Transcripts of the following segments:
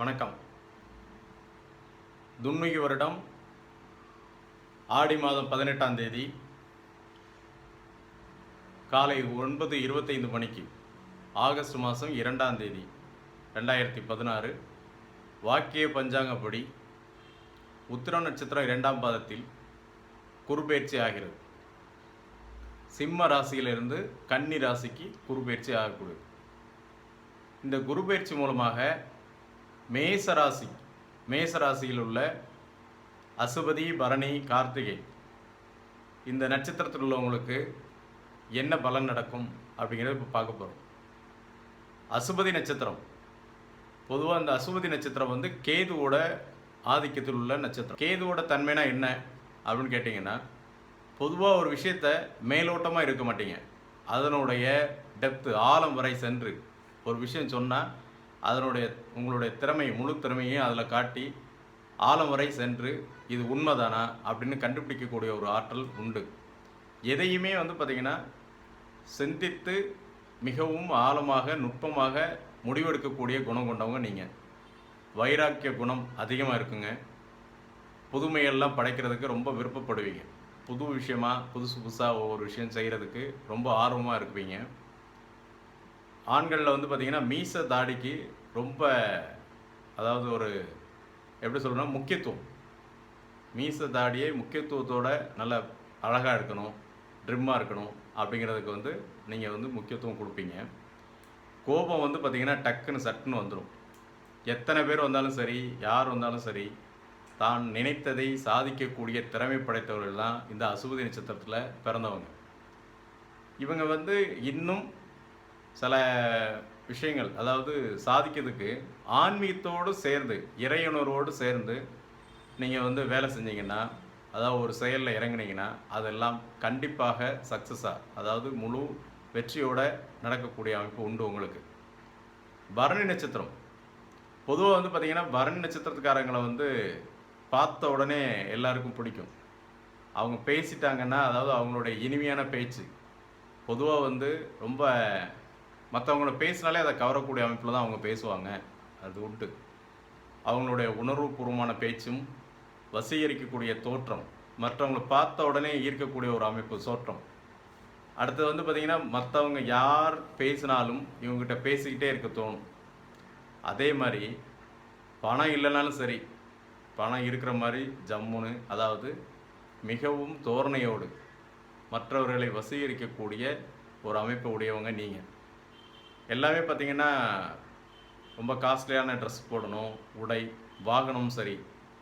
வணக்கம். துன்மிகி வருடம் ஆடி மாதம் பதினெட்டாம் தேதி காலை ஒன்பது இருபத்தைந்து மணிக்கு ஆகஸ்ட் மாதம் இரண்டாம் தேதி ரெண்டாயிரத்தி பதினாறு. வாக்கிய பஞ்சாங்கப்படி உத்திர நட்சத்திரம் இரண்டாம் பாதத்தில் குறுபெயர்ச்சி ஆகிறது. சிம்ம ராசியிலிருந்து கன்னி ராசிக்கு குறுபெயர்ச்சி ஆகக்கூடியது இந்த குருபெயர்ச்சி மூலமாக மேசராசி. மேசராசியில் உள்ள அசுபதி பரணி கார்த்திகை. இந்த நட்சத்திரத்தில் உள்ளவங்களுக்கு என்ன பலன் நடக்கும் அப்படிங்கிறத இப்போ பார்க்க போகிறோம் அசுபதி நட்சத்திரம். பொதுவாக அந்த அசுபதி நட்சத்திரம் வந்து கேதுவோட ஆதிக்கத்தில் உள்ள நட்சத்திரம். கேதுவோட தன்மைனா என்ன அப்படின்னு கேட்டிங்கன்னா பொதுவாக ஒரு விஷயத்த மேலோட்டமாக இருக்க மாட்டீங்க. அதனுடைய டெப்த்து ஆழம் வரை சென்று ஒரு விஷயம் சொன்னால் அதனுடைய உங்களுடைய திறமை முழு திறமையும் அதில் காட்டி ஆழம் வரை சென்று இது உண்மைதானா அப்படின்னு கண்டுபிடிக்கக்கூடிய ஒரு ஆற்றல் உண்டு. எதையுமே வந்து பார்த்திங்கன்னா சிந்தித்து மிகவும் ஆழமாக நுட்பமாக முடிவெடுக்கக்கூடிய குணம் கொண்டவங்க நீங்கள் வைராக்கிய குணம் அதிகமாக இருக்குங்க. புதுமையெல்லாம் படைக்கிறதுக்கு ரொம்ப விருப்பப்படுவீங்க. புது விஷயமா புதுசு புதுசாக ஒவ்வொரு விஷயம் செய்கிறதுக்கு ரொம்ப ஆர்வமாக இருப்பீங்க. ஆண்களில் வந்து பார்த்திங்கன்னா மீச தாடிக்கு ரொம்ப அதாவது ஒரு எப்படி சொல்லணும்னா முக்கியத்துவம். மீச தாடியை முக்கியத்துவத்தோட நல்ல அழகாக இருக்கணும் ட்ரிம்மாக இருக்கணும் அப்படிங்கிறதுக்கு வந்து நீங்கள் வந்து முக்கியத்துவம் கொடுப்பீங்க. கோபம் வந்து பார்த்திங்கன்னா டக்குன்னு சட்டுன்னு வந்துடும் எத்தனை பேர் வந்தாலும் சரி யார் வந்தாலும் சரி தான் நினைத்ததை சாதிக்கக்கூடிய திறமை படைத்தவர்கள் தான் இந்த அசுபதி நட்சத்திரத்தில் பிறந்தவங்க. இவங்க வந்து இன்னும் சில விஷயங்கள் அதாவது சாதிக்கிறதுக்கு ஆன்மீகத்தோடு சேர்ந்து இறையுணர்வோடு சேர்ந்து நீங்கள் வந்து வேலை செஞ்சீங்கன்னா அதாவது ஒரு செயலில் இறங்குனீங்கன்னா அதெல்லாம் கண்டிப்பாக சக்ஸஸாக அதாவது முழு வெற்றியோட நடக்கக்கூடிய அமைப்பு உண்டு உங்களுக்கு. பரணி நட்சத்திரம். பொதுவாக வந்து பார்த்திங்கன்னா பரணி நட்சத்திரத்துக்காரங்களை வந்து பார்த்த உடனே எல்லாருக்கும் பிடிக்கும். அவங்க பேசிட்டாங்கன்னா அதாவது அவங்களுடைய இனிமையான பேச்சு. பொதுவாக வந்து ரொம்ப மற்றவங்கள பேசினாலே அதை கவரக்கூடிய அமைப்பில் தான் அவங்க பேசுவாங்க. அது உண்டு. அவங்களுடைய உணர்வுபூர்வமான பேச்சும் வசீகரிக்கக்கூடிய தோற்றம் மற்றவங்களை பார்த்த உடனே ஈர்க்கக்கூடிய ஒரு அமைப்பு தோற்றம். அடுத்தது வந்து பார்த்திங்கன்னா மற்றவங்க யார் பேசினாலும் இவங்ககிட்ட பேசிக்கிட்டே இருக்க தோணும். அதே மாதிரி பணம் இல்லைனாலும் சரி பணம் இருக்கிற மாதிரி ஜம்முன்னு அதாவது மிகவும் தோரணையோடு மற்றவர்களை வசீகரிக்கக்கூடிய ஒரு அமைப்பு உடையவங்க நீங்கள் எல்லாமே பார்த்தீங்கன்னா ரொம்ப காஸ்ட்லியான ட்ரெஸ் போடணும் உடை வாகனம் சரி.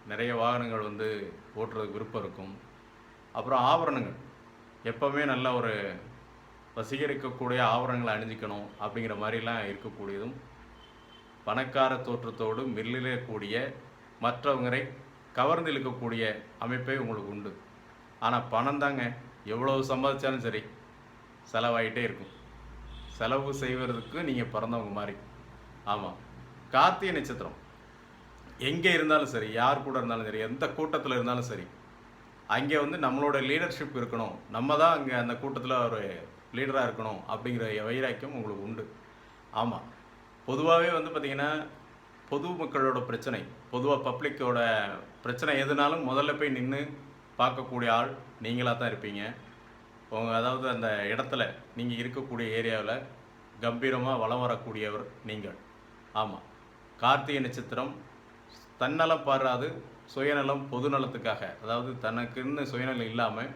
நிறைய வாகனங்கள் வந்து ஓட்டுறதுக்கு விருப்பம் இருக்கும். அப்புறம் ஆபரணங்கள். எப்போவுமே நல்ல ஒரு வசீகரிக்கக்கூடிய ஆபரணங்களை அணிஞ்சிக்கணும் அப்படிங்கிற மாதிரிலாம் இருக்கக்கூடியதும் பணக்கார தோற்றத்தோடு மில்லிடக்கூடிய மற்றவங்களை கவர்ந்து இழுக்கக்கூடிய அமைப்பே உங்களுக்கு உண்டு. ஆனால் பணம் தாங்க. எவ்வளவு சம்பாதிச்சாலும் சரி செலவாயிட்டே இருக்கும். செலவு செய்வதற்கு நீங்கள் பிறந்தவங்க மாதிரி. ஆமாம் கார்த்திகை நட்சத்திரம். எங்கே இருந்தாலும் சரி யார் கூட இருந்தாலும் சரி எந்த கூட்டத்தில் இருந்தாலும் சரி அங்கே வந்து நம்மளோட லீடர்ஷிப் இருக்கணும். நம்ம தான் அங்கே அந்த கூட்டத்தில் ஒரு லீடராக இருக்கணும் அப்படிங்கிற வைராக்கியம் உங்களுக்கு உண்டு. ஆமாம் பொதுவாகவே வந்து பார்த்திங்கன்னா பொது மக்களோட பிரச்சனை பொதுவாக பப்ளிக்கோட பிரச்சனை எதுனாலும் முதல்ல போய் நின்று பார்க்கக்கூடிய ஆள் நீங்களாக தான் இருப்பீங்க. உங்கள் அதாவது அந்த இடத்துல நீங்கள் இருக்கக்கூடிய ஏரியாவில் கம்பீரமாக வலம் வரக்கூடியவர் நீங்கள். ஆமாம் கார்த்திகை நட்சத்திரம் தன்னலம் பாராது சுயநலம் பொதுநலத்துக்காக. அதாவது தனக்குன்னு சுயநலம் இல்லாமல்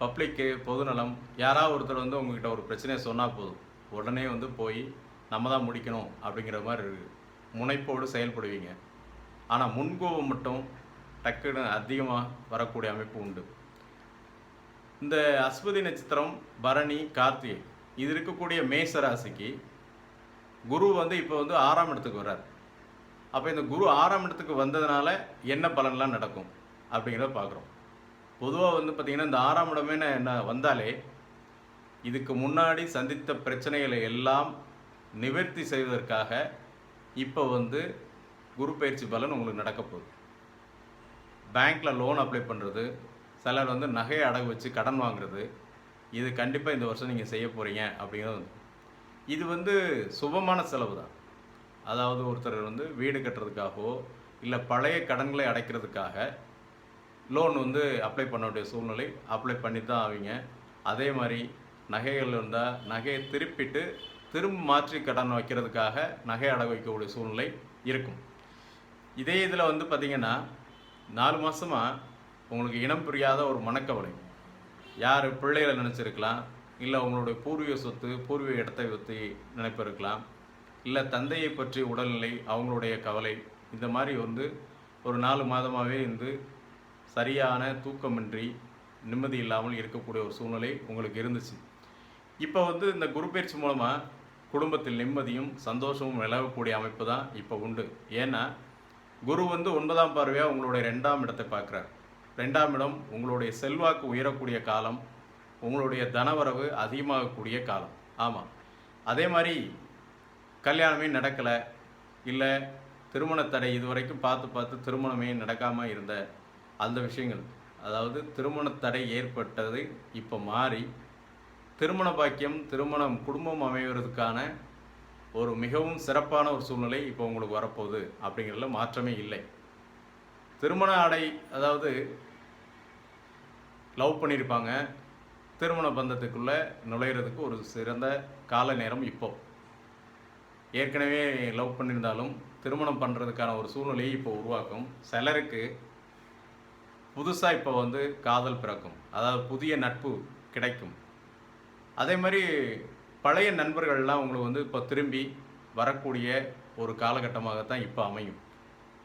பப்ளிக்கு பொதுநலம் யாராவது ஒருத்தர் வந்து உங்ககிட்ட ஒரு பிரச்சனையை சொன்னால் போதும். உடனே வந்து போய் நம்ம தான் முடிக்கணும் அப்படிங்கிற மாதிரி முனைப்போடு செயல்படுவீங்க. ஆனால் முன்கோபம் மட்டும் டக்குன்னு அதிகமாக வரக்கூடிய அமைப்பு உண்டு. இந்த அஸ்வதி நட்சத்திரம் பரணி கார்த்திகை இது இருக்கக்கூடிய மேச ராசிக்கு குரு வந்து இப்போ வந்து ஆறாம் இடத்துக்கு வர்றார். அப்போ இந்த குரு ஆறாம் இடத்துக்கு வந்ததுனால என்ன பலன்லாம் நடக்கும் அப்படிங்கிறத பார்க்குறோம் பொதுவாக வந்து பார்த்திங்கன்னா இந்த ஆறாம் இடமே என்ன வந்தாலே இதுக்கு முன்னாடி சந்தித்த பிரச்சனைகளை எல்லாம் நிவர்த்தி செய்வதற்காக இப்போ வந்து குரு பயிற்சி பலன் உங்களுக்கு நடக்க போகுது. பேங்க்கில் லோன் அப்ளை பண்ணுறது சிலர் வந்து நகையை அடகு வச்சு கடன் வாங்குறது. இது கண்டிப்பாக இந்த வருஷம் நீங்கள் செய்ய போகிறீங்க அப்படிங்கிறது வந்து இது வந்து சுபமான செலவு தான். அதாவது ஒருத்தர் வந்து வீடு கட்டுறதுக்காகவோ இல்லை பழைய கடன்களை அடைக்கிறதுக்காக லோன் வந்து அப்ளை பண்ண வேண்டிய சூழ்நிலை அப்ளை பண்ணி தான் ஆவீங்க. அதே மாதிரி நகைகள் இருந்தால் நகையை திருப்பிட்டு திரும்ப மாற்றி கடன் வைக்கிறதுக்காக நகை அடகு வைக்கக்கூடிய சூழ்நிலை இருக்கும். இதே இதில் வந்து பார்த்திங்கன்னா நாலு மாதமாக உங்களுக்கு இனம் புரியாத ஒரு மனக்கவலை. யார் பிள்ளைகளை நினச்சிருக்கலாம் இல்லை உங்களுடைய பூர்வீக சொத்து பூர்வீக இடத்தை பற்றி நினைப்பிருக்கலாம் இல்லை தந்தையை பற்றி உடல்நிலை அவங்களுடைய கவலை இந்த மாதிரி வந்து ஒரு நாலு மாதமாகவே இருந்து சரியான தூக்கமின்றி நிம்மதி இல்லாமல் இருக்கக்கூடிய ஒரு சூழ்நிலை உங்களுக்கு இருந்துச்சு. இப்போ வந்து இந்த குரு பயிற்சி மூலமாக குடும்பத்தில் நிம்மதியும் சந்தோஷமும் நிலவக்கூடிய அமைப்பு தான் இப்போ உண்டு. ஏன்னா குரு வந்து ஒன்பதாம் பார்வையாக உங்களுடைய ரெண்டாம் இடத்தை பார்க்குறார். ரெண்டாம் இடம் உங்களுடைய செல்வாக்கு உயரக்கூடிய காலம் உங்களுடைய தனவரவு அதிகமாகக்கூடிய காலம். ஆமாம் அதே மாதிரி கல்யாணமே நடக்கலை இல்லை திருமண தடை இதுவரைக்கும் பார்த்து பார்த்து திருமணமே நடக்காமல் இருந்த அந்த விஷயங்கள். அதாவது திருமண தடை ஏற்பட்டது இப்போ மாறி திருமண பாக்கியம் திருமணம் குடும்பம் அமைவதற்கான ஒரு மிகவும் சிறப்பான ஒரு சூழ்நிலை இப்போ உங்களுக்கு வரப்போகுது அப்படிங்கிறதுல மாற்றமே இல்லை. திருமண ஆடை அதாவது லவ் பண்ணியிருப்பாங்க திருமண பந்தத்துக்குள்ளே நுழையிறதுக்கு ஒரு சிறந்த கால நேரம் இப்போ. ஏற்கனவே லவ் பண்ணியிருந்தாலும் திருமணம் பண்ணுறதுக்கான ஒரு சூழ்நிலையை இப்போ உருவாக்கும். சிலருக்கு புதுசாக இப்போ வந்து காதல் பிறக்கும். அதாவது புதிய நட்பு கிடைக்கும். அதே மாதிரி பழைய நண்பர்கள்லாம் உங்களுக்கு வந்து இப்போ திரும்பி வரக்கூடிய ஒரு காலகட்டமாகத்தான் இப்போ அமையும்.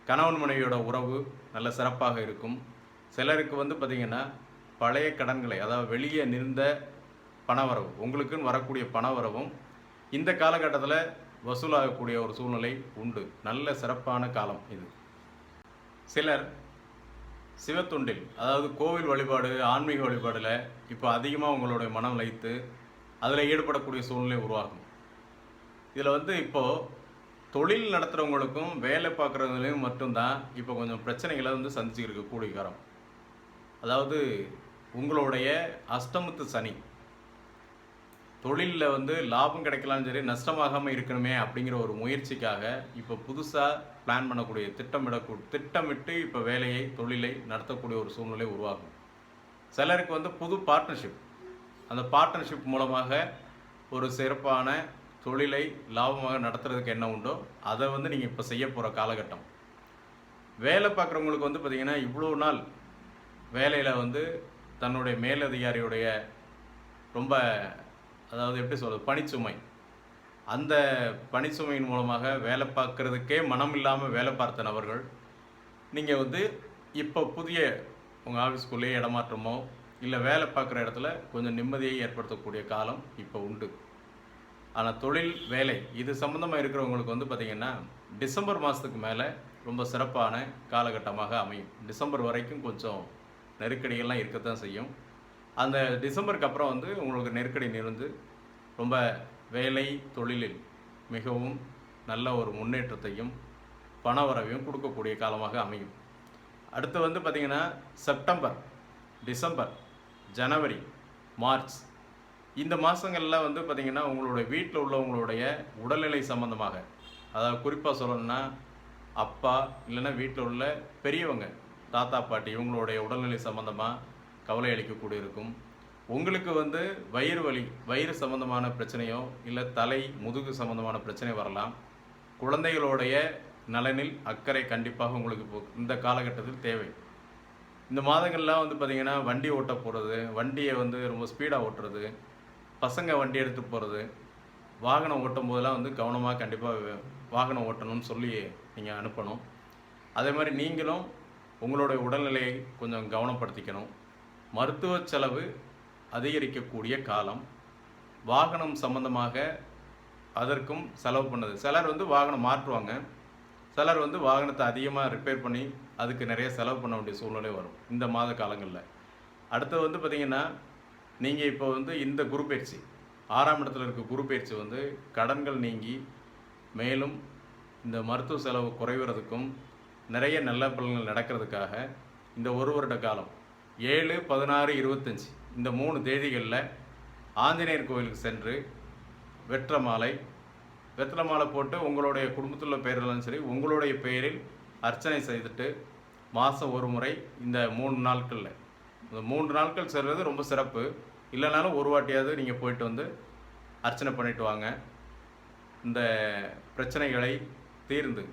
கணவன் மனைவியோட உறவு நல்ல சிறப்பாக இருக்கும். சிலருக்கு வந்து பார்த்திங்கன்னா பழைய கடன்களை அதாவது வெளியே நின்ற பணவரவு உங்களுக்குன்னு வரக்கூடிய பணவரவும் இந்த காலகட்டத்தில் வசூலாகக்கூடிய ஒரு சூழ்நிலை உண்டு. நல்ல சிறப்பான காலம் இது. சிலர் சிவத்துண்டில் அதாவது கோவில் வழிபாடு ஆன்மீக வழிபாடில் இப்போ அதிகமாக உங்களுடைய மனம் வைத்து அதில் ஈடுபடக்கூடிய சூழ்நிலை உருவாகும். இதில் வந்து இப்போது தொழில் நடத்துகிறவங்களுக்கும் வேலை பார்க்குறவங்களையும் மட்டும்தான் இப்போ கொஞ்சம் பிரச்சனைகளை வந்து சந்திச்சு கூடிய காலம். அதாவது உங்களுடைய அஷ்டமத்து சனி. தொழிலில் வந்து லாபம் கிடைக்கலாம்னு சரி நஷ்டமாகாமல் இருக்கணுமே அப்படிங்கிற ஒரு முயற்சிக்காக இப்போ புதுசாக பிளான் பண்ணக்கூடிய திட்டமிடக்கூ திட்டமிட்டு இப்போ வேலையை தொழிலை நடத்தக்கூடிய ஒரு சூழ்நிலை உருவாகும். சிலருக்கு வந்து புது பார்ட்னர்ஷிப் அந்த பார்ட்னர்ஷிப் மூலமாக ஒரு சிறப்பான தொழிலை லாபமாக நடத்துறதுக்கு என்ன உண்டோ அதை வந்து நீங்கள் இப்போ செய்ய போகிற காலகட்டம். வேலை பார்க்குறவங்களுக்கு வந்து பார்த்திங்கன்னா இவ்வளோ நாள் வேலையில் வந்து தன்னுடைய மேலதிகாரியுடைய ரொம்ப அதாவது எப்படி சொல்கிறது பணிச்சுமை. அந்த பணிச்சுமையின் மூலமாக வேலை பார்க்குறதுக்கே மனம் இல்லாமல் வேலை பார்த்த நபர்கள் நீங்கள் வந்து இப்போ புதிய உங்கள் ஆஃபீஸ்க்குள்ளேயே இடமாற்றமோ இல்லை வேலை பார்க்குற இடத்துல கொஞ்சம் நிம்மதியை ஏற்படுத்தக்கூடிய காலம் இப்போ உண்டு. ஆனால் தொழில் வேலை இது சம்மந்தமாக இருக்கிறவங்களுக்கு வந்து பார்த்திங்கன்னா டிசம்பர் மாதத்துக்கு மேலே ரொம்ப சிறப்பான காலகட்டமாக அமையும். டிசம்பர் வரைக்கும் கொஞ்சம் நெருக்கடிகள்லாம் இருக்கத்தான் செய்யும். அந்த டிசம்பருக்கு அப்புறம் வந்து உங்களுக்கு நெருக்கடி நிறந்து ரொம்ப வேலை தொழிலில் மிகவும் நல்ல ஒரு முன்னேற்றத்தையும் பணவரவையும் கொடுக்கக்கூடிய காலமாக அமையும். அடுத்து வந்து பார்த்திங்கன்னா செப்டம்பர் டிசம்பர் ஜனவரி மார்ச். இந்த மாதங்களில் வந்து பார்த்திங்கன்னா உங்களுடைய வீட்டில் உள்ளவங்களுடைய உடல்நிலை சம்மந்தமாக அதாவது குறிப்பாக சொல்லணும்னா அப்பா இல்லைன்னா வீட்டில் உள்ள பெரியவங்க தாத்தா பாட்டி இவங்களுடைய உடல்நிலை சம்மந்தமாக கவலை அளிக்கக்கூடிய இருக்கும் உங்களுக்கு வந்து வயிறு வலி வயிறு சம்மந்தமான பிரச்சனையோ இல்லை தலை முதுகு சம்மந்தமான பிரச்சனை வரலாம். குழந்தைகளுடைய நலனில் அக்கறை கண்டிப்பாக உங்களுக்கு இந்த காலகட்டத்தில் தேவை. இந்த மாதங்கள்லாம் வந்து பார்த்திங்கன்னா வண்டி ஓட்ட போகிறது வண்டியை வந்து ரொம்ப ஸ்பீடாக ஓட்டுறது பசங்க வண்டி எடுத்து போகிறது வாகனம் ஓட்டும் போதெல்லாம் வந்து கவனமாக கண்டிப்பாக வாகனம் ஓட்டணும்னு சொல்லி நீங்கள் அனுப்பணும். அதே மாதிரி நீங்களும் உங்களுடைய உடல்நிலையை கொஞ்சம் கவனப்படுத்திக்கணும். மருத்துவ செலவு அதிகரிக்கக்கூடிய காலம். வாகனம் சம்பந்தமாக அதற்கும் செலவு பண்ணுது. சிலர் வந்து வாகனம் மாற்றுவாங்க. சிலர் வந்து வாகனத்தை அதிகமாக ரிப்பேர் பண்ணி அதுக்கு நிறைய செலவு பண்ண வேண்டிய சூழ்நிலை வரும். இந்த மாத காலங்களில். அடுத்து வந்து பார்த்திங்கன்னா நீங்கள் இப்போ வந்து இந்த குரு பயிற்சி ஆறாம் இடத்துல இருக்க குரு பயிற்சி வந்து கடன்கள் நீங்கி மேலும் இந்த மருத்துவ செலவு குறைவதற்கும் நிறைய நல்ல பலன்கள் நடக்கிறதுக்காக இந்த ஒரு வருட காலம் ஏழு பதினாறு இருபத்தஞ்சி இந்த மூணு தேதிகளில் ஆஞ்சநேயர் கோவிலுக்கு சென்று வெற்ற மாலை வெத்தலை மாலை போட்டு உங்களுடைய குடும்பத்தில் உள்ள பெயர்களும் சரி உங்களுடைய பெயரில் அர்ச்சனை செய்துட்டு மாதம் ஒரு முறை இந்த மூணு நாட்களில். இந்த மூன்று நாட்கள் செல்வது ரொம்ப சிறப்பு. இல்லைனாலும் ஒரு வாட்டியாவது நீங்கள் போயிட்டு வந்து அர்ச்சனை பண்ணிட்டு வாங்க. இந்த பிரச்சனைகளை தீர்ந்து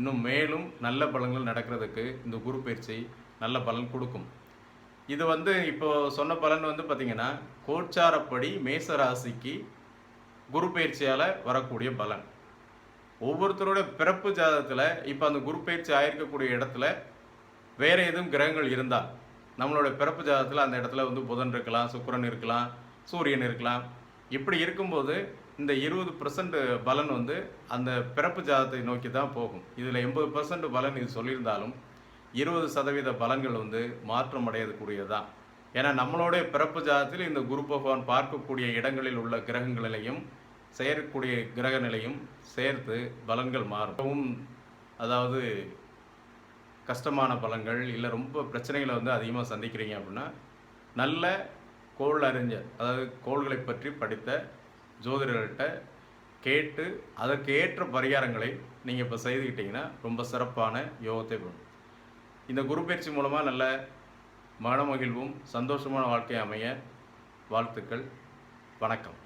இன்னும் மேலும் நல்ல பலன்கள் நடக்கிறதுக்கு இந்த குரு பயிற்சி நல்ல பலன் கொடுக்கும். இது வந்து இப்போ சொன்ன பலன் வந்து பார்த்தீங்கன்னா கோச்சாரப்படி மேச ராசிக்கு குரு பயிற்சியால் வரக்கூடிய பலன். ஒவ்வொருத்தரோட பிறப்பு ஜாதகத்தில் இப்போ அந்த குரு பயிற்சி ஆயிருக்கக்கூடிய இடத்துல வேறு எதுவும் கிரகங்கள் இருந்தால் நம்மளோட பிறப்பு ஜாதகத்தில் அந்த இடத்துல வந்து புதன் இருக்கலாம் சுக்கிரன் இருக்கலாம் சூரியன் இருக்கலாம். இப்படி இருக்கும்போது இந்த இருபது பர்சன்ட் பலன் வந்து அந்த பிறப்பு ஜாதகத்தை நோக்கி தான் போகும். இதில் எண்பது பர்சன்ட் பலன் இது சொல்லியிருந்தாலும் இருபது சதவீத பலன்கள் வந்து மாற்றம் அடையக்கூடியதான் ஏன்னா நம்மளுடைய பிறப்பு ஜாதத்தில் இந்த குரு பகவான் பார்க்கக்கூடிய இடங்களில் உள்ள கிரகங்களிலையும் செயற்கூடிய கிரக நிலையும் சேர்த்து பலன்கள் மாறும். அதாவது கஷ்டமான பலன்கள் இல்லை ரொம்ப பிரச்சனைகளை வந்து அதிகமாக சந்திக்கிறீங்க அப்படின்னா நல்ல கோள் அறிஞர் அதாவது கோள்களை பற்றி படித்த ஜோதிடர்கிட்ட கேட்டு அதற்கு ஏற்ற பரிகாரங்களை நீங்கள் இப்போ செய்துக்கிட்டிங்கன்னா ரொம்ப சிறப்பான யோகத்தை பெறும் இந்த குரு பயிற்சி மூலமாக நல்ல மனமகிழ்வும் சந்தோஷமான வாழ்க்கை அமைய வாழ்த்துக்கள். வணக்கம்.